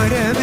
çarem